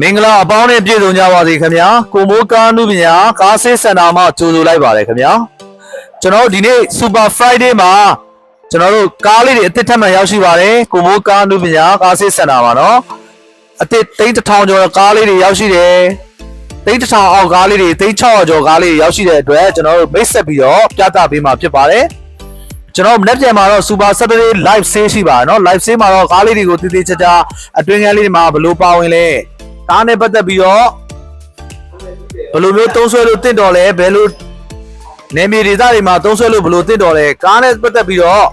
မင်္ဂလာအပေါင်းနဲ့ပြည့်စုံကြပါစေခင်ဗျာကိုမိုးကားနုပညာကားဆေးစင်တာမှာကြိုဆိုလိုက်ပါတယ်ခင်ဗျာကျွန်တော်တို့ဒီနေ့ Super Friday မှာကျွန်တော်တို့ကားလေးတွေအသစ်ထပ်မံရောက်ရှိပါတယ်ကိုမိုးကားနုပညာကားဆေးစင်တာမှာနော်အသစ်သိန်းတစ်ထောင်ကျော်ကားလေးတွေရောက်ရှိတယ်သိန်းတစ်ထောင်အောက်ကားလေးတွေသိန်း600ကျော်ကားလေးတွေရောက်ရှိတဲ့အတွက်ကျွန်တော်တို့မိတ်ဆက်ပြီးတော့ပြသပေးမှာဖြစ်ပါတယ်ကျွန်တော်မနေ့ပြန်မှာတော့ Super Saturday Live Sale ရှိပါတယ်เนาะ Live Sale မှာတော့ကားလေးတွေကိုတည်တည်ချာချာအတွင်းကန်းလေးတွေမှာဘယ်လိုပါဝင်လဲ ကားနဲ့ပတ်သက်ပြီးတော့ဘယ်လိုမျိုးသုံးဆွဲလို့တင့်တော်လဲဘယ်လိုနေမီဒေသတွေမှာသုံးဆွဲလို့ဘယ်လိုတင့်တော်လဲကားနဲ့ပတ်သက်ပြီးတော့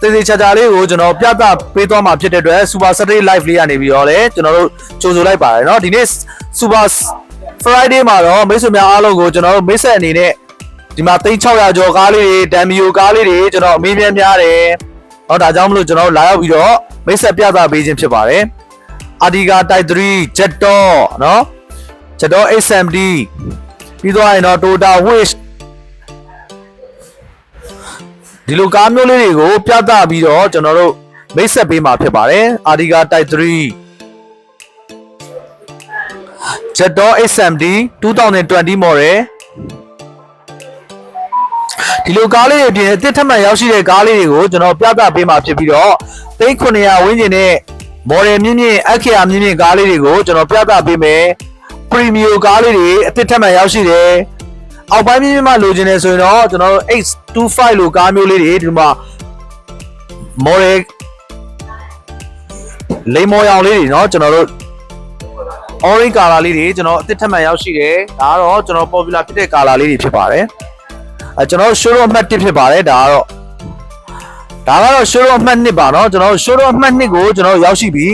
တည်တည်ချာချာလေးကိုကျွန်တော်ပြသပေးသွားမှာဖြစ်တဲ့အတွက် Super Saturday Live လေးကနေပြီးတော့လေကျွန်တော်တို့ကြိုဆိုလိုက်ပါတယ်เนาะဒီနေ့ Super Friday မှာတော့မိတ်ဆွေများအားလုံးကိုကျွန်တော်တို့မိတ်ဆက်အနေနဲ့ဒီမှာ3600ကျော်ကားလေးတွေဒမ်မီယိုကားလေးတွေကျွန်တော်အမင်းများများတယ်။ဟောဒါကြောင့်မလို့ကျွန်တော်တို့လာရောက်ပြီးတော့မိတ်ဆက်ပြသပေးခြင်းဖြစ်ပါတယ်။ အာဒီဂါတိုက်3ဂျက်တော့နော်ဂျက်တော့ XMD ပြီးတော့ရင်တော့ Toyota Wish ဒီလိုကားမျိုးလေးတွေကိုပြသပြီးတော့ကျွန်တော်တို့မိတ်ဆက်ပေးမှာဖြစ်ပါတယ်အာဒီဂါတိုက်3ဂျက်တော့ XMD 2020 model ဒီလိုကားလေးတွေအပြင်အစ်စ်ထက်မှန်ရောက်ရှိတဲ့ကားလေးတွေကိုကျွန်တော်ပြသပေးမှာဖြစ်ပြီးတော့3900ဝန်းကျင်နဲ့ model မြင့်မြင့်အခရာမြင့်မြင့်ကားလေးတွေကိုကျွန်တော်ပြသပေးမယ် premium ကားလေးတွေအသစ်ထပ်မံရောက်ရှိတယ်အောက်ပိုင်းမြင့်မြင့်မှလိုချင်တယ်ဆိုရင်တော့ကျွန်တော်တို့825လိုကားမျိုးလေးတွေဒီမှာ model လိမ္မော်ရောင်လေးတွေเนาะကျွန်တော်တို့ orange color လေးတွေကျွန်တော်အသစ်ထပ်မံရောက်ရှိတယ်ဒါကတော့ကျွန်တော် popular ဖြစ်တဲ့ color လေးတွေဖြစ်ပါတယ်အဲကျွန်တော် showroom အမှတ်1ဖြစ်ပါတယ်ဒါကတော့ ဒါကတော့ showroom အမှတ်1ပါเนาะကျွန်တော် showroom အမှတ်2ကိုကျွန်တော်ရောက်ရှိပြီ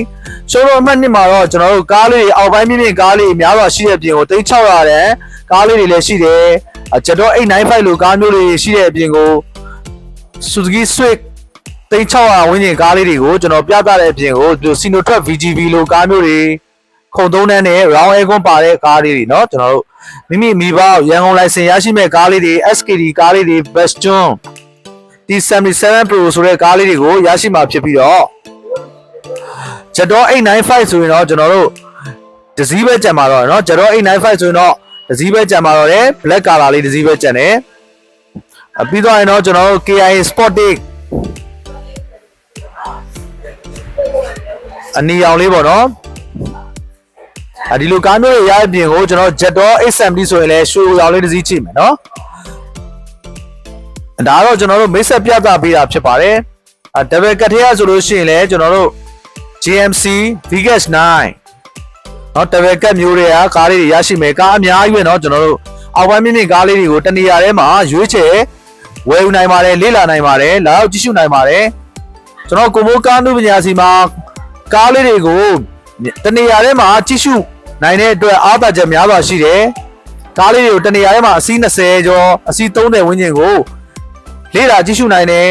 showroom အမှတ်2မှာတော့ကျွန်တော်တို့ကားလေးတွေအောက်ပိုင်းမြင့်မြင့်ကားလေးအများစွာရှိတဲ့အပြင်ကို3600တန်ကားလေးတွေလည်းရှိတယ်အဲကျွန်တော်895လိုကားမျိုးတွေရှိတဲ့အပြင်ကို Suzuki Swift 3600ဝန်းကျင်ကားလေးတွေကိုကျွန်တော်ပြသတဲ့အပြင်ကိုဒီ Sinotruk VGV လိုကားမျိုးတွေခုံသုံးတန်းနဲ့ round aircon ပါတဲ့ကားလေးတွေเนาะကျွန်တော်တို့မိမိမိဘရန်ကုန်လိုင်စင်ရရှိမဲ့ကားလေးတွေ SKD ကားလေးတွေ Bastion T77 Pro ဆိုတဲ့ကားလေးတွေကိုရရှိမှာဖြစ်ပြီးတော့ Jettor 895ဆိုရင်တော့ကျွန်တော်တို့ဒစည်းပဲကြံပါတော့เนาะ Jettor 895ဆိုရင်တော့ဒစည်းပဲကြံပါတော့တယ် black color လေးဒစည်းပဲကြံတယ်အပြီးတော့ရင်တော့ကျွန်တော်တို့ KIA Sportic အနီရောင်လေးပေါ့နော်အဒီလိုကားမျိုးတွေရတဲ့ပြင်ကိုကျွန်တော် Jettor XMD ဆိုရင်လည်းရွှေရောင်လေးတစ်စီးချိန်မယ်နော် ဒါတော့ကျွန်တော်တို့မိတ်ဆက်ပြသပေးတာဖြစ်ပါတယ်အ double cut ထဲရဆိုလို့ရှိရင်လည်းကျွန်တော်တို့ GMC Vegas 9နော် double cut မျိုးတွေကကားလေးတွေရရှိမယ်ကားအများကြီးပဲเนาะကျွန်တော်တို့အောက်ပိုင်းမြင့်မြင့်ကားလေးတွေကိုတနေရာထဲမှာရွေးချယ်ဝယ်ယူနိုင်ပါတယ်လေ့လာနိုင်ပါတယ်လာရောက်ကြည့်ရှုနိုင်ပါတယ်ကျွန်တော်ကိုမိုးကားနုပညာစီမှာကားလေးတွေကိုတနေရာထဲမှာကြည့်ရှုနိုင်တဲ့အတွက်အားသာချက်များစွာရှိတယ်ကားလေးတွေကိုတနေရာထဲမှာအစီး20ကျော်အစီး30ဝန်းကျင်ကို လေ့လာကြည့်ရှုနိုင်တယ်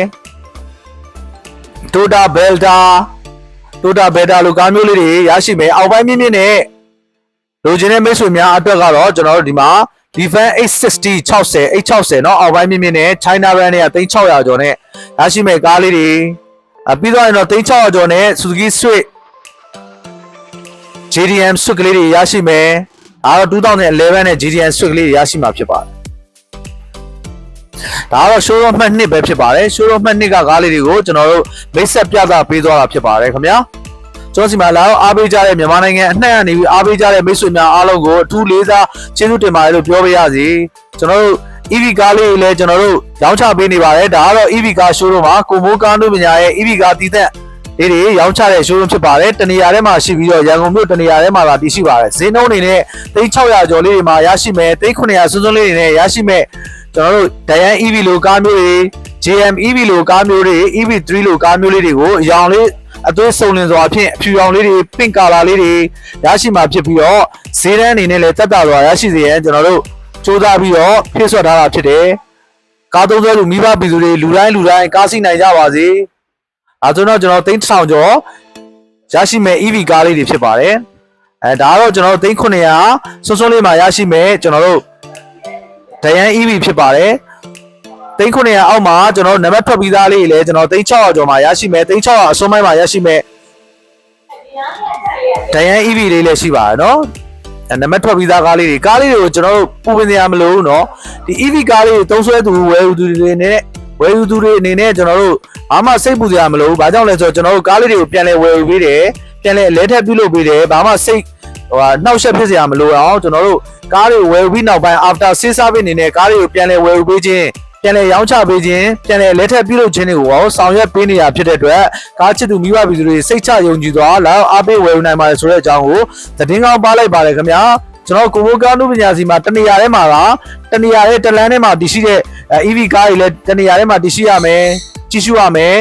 Toyota Belta Toyota Belta လိုကားမျိုးလေးတွေရရှိမယ်အောက်ပိုင်းမြင့်မြင့်နဲ့လိုချင်တဲ့မိတ်ဆွေများအတွက်ကတော့ကျွန်တော်တို့ဒီမှာ Defense 860 60 860เนาะအောက်ပိုင်းမြင့်မြင့်နဲ့ China brand တွေက3600ကျော်နဲ့ရရှိမယ်ကားလေးတွေအပြီးတော့ရင်တော့3600ကျော်နဲ့ Suzuki Swift JDM Swift ကလေးတွေရရှိမယ်အားတော့2011နဲ့ JDM Swift ကလေးတွေရရှိမှာဖြစ်ပါတယ် ဒါကတော့ showroom မှတ်2ပဲဖြစ်ပါတယ် showroom မှတ်2ကကားလေးတွေကိုကျွန်တော်တို့မိတ်ဆက်ပြသပေးသွားတာဖြစ်ပါတယ်ခင်ဗျာကျွန်တော်စီမှာလာတော့အားပေးကြတဲ့မြန်မာနိုင်ငံအနှံ့ကနေပြီးအားပေးကြတဲ့မိတ်ဆွေများအားလုံးကိုအထူးလေးစားကျေးဇူးတင်ပါတယ်လို့ပြောပေးရစီကျွန်တော်တို့ EV ကားလေးတွေလည်းကျွန်တော်တို့ရောင်းချပေးနေပါတယ်ဒါကတော့ EV ကား showroom မှာကိုမိုးကားတို့ပညာရဲ့ EV ကားတည်တဲ့လေးတွေရောင်းချတဲ့ showroom ဖြစ်ပါတယ်တနေရာထဲမှာရှိပြီးတော့ရန်ကုန်မြို့တနေရာထဲမှာလာတည်ရှိပါတယ်ဈေးနှုန်းအနေနဲ့3600ကျော်လေးတွေမှာရရှိမယ်3900စွန်းစွန်းလေးတွေနဲ့ရရှိမယ် ကျွန်တော်တို့ Diane EV လိုကားမျိုးတွေ JM EV လိုကားမျိုးတွေ EV3 လိုကားမျိုးလေးတွေကိုအယောင်လေးအသွေးစုံလင်စွာဖြင့်အဖြူရောင်လေးတွေ pink color လေးတွေရရှိမှာဖြစ်ပြီးတော့ဈေးတန်းအနေနဲ့လည်းတက်တာစွာရရှိစေရန်ကျွန်တော်တို့စူးစမ်းပြီးတော့ဖြည့်ဆွတ်ထားတာဖြစ်တယ်ကားသုံးဆွဲလူမိဘပြည်သူတွေလူတိုင်းလူတိုင်းကားစီးနိုင်ကြပါစေအဲဆိုတော့ကျွန်တော်သိန်း1000ကျော်ရရှိမဲ့ EV ကားလေးတွေဖြစ်ပါတယ်အဲဒါကတော့ကျွန်တော်တို့သိန်း900စွန်းစွန်းလေးမှာရရှိမဲ့ကျွန်တော်တို့ ဒယန် EV ဖြစ်ပါတယ်သိန်း900အောက်မှာကျွန်တော်တို့နံပါတ်ထွက်ပြီးသားလေးတွေလည်းကျွန်တော်သိန်း600ကျော်မှာရရှိမယ်သိန်း600အစွန်းပိုင်းမှာရရှိမယ် ဒိုင်ယန် EV လေးလည်းရှိပါတယ်နော်အဲနံပါတ်ထွက်ပြီးသားကားလေးတွေကားလေးတွေကိုကျွန်တော်တို့ပူပင်စရာမလိုဘူးเนาะဒီ EV ကားလေးတွေသုံးဆွဲသူဝယ်ယူသူတွေနဲ့ဝယ်ယူသူတွေအနေနဲ့ကျွန်တော်တို့ဘာမှစိတ်ပူစရာမလိုဘူးဘာကြောင့်လဲဆိုတော့ကျွန်တော်တို့ကားလေးတွေကိုပြန်လဲဝယ်ယူပေးတယ်ပြန်လဲလဲထက်ပြုလုပ်ပေးတယ်ဘာမှစိတ် ဟိုဟာနှောက်ယှက်ဖြစ်စရာမလိုအောင်ကျွန်တော်တို့ကားတွေဝယ်ယူပြီးနောက်ပိုင်း after sales service အနေနဲ့ကားတွေကိုပြန်လဲဝယ်ယူပေးခြင်းပြန်လဲရောင်းချပေးခြင်းပြန်လဲလဲထက်ပြုလုပ်ခြင်းတွေကိုရောဆောင်ရွက်ပေးနေရဖြစ်တဲ့အတွက်ကားချစ်သူမိဘပြည်သူတွေစိတ်ချယုံကြည်စွာလာရောက်အားပေးဝယ်ယူနိုင်ပါတယ်ဆိုတဲ့အကြောင်းကိုသတင်းကောင်းပါလိုက်ပါတယ်ခင်ဗျာကျွန်တော်ကိုဘိုကားနုပညာစီမှာတနေရာထဲမှာကတနေရာရဲ့တလန်းထဲမှာတည်ရှိတဲ့အဲ EV ကားတွေလည်းတနေရာထဲမှာတည်ရှိရမယ်ကြီးစုရမယ်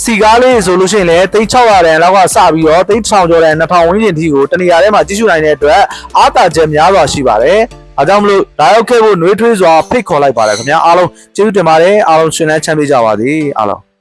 စီကားလေးဆိုလို့ရှိရင်လည်း3600တန်လောက်ကစပြီးတော့3000ကျော်တန်2000ဝန်းကျင်ထိကိုတနေရာထဲမှာကြီးစုနိုင်တဲ့အတွက်အားတာချက်များစွာရှိပါတယ်အားကြောင့်မလို့လာရောက်ခဲ့ဖို့နှွေးထွေးစွာဖိတ်ခေါ်လိုက်ပါတယ်ခင်ဗျာအားလုံးကျေးဇူးတင်ပါတယ်အားလုံးရှင်လန်းချမ်းမြေ့ကြပါစေအားလုံး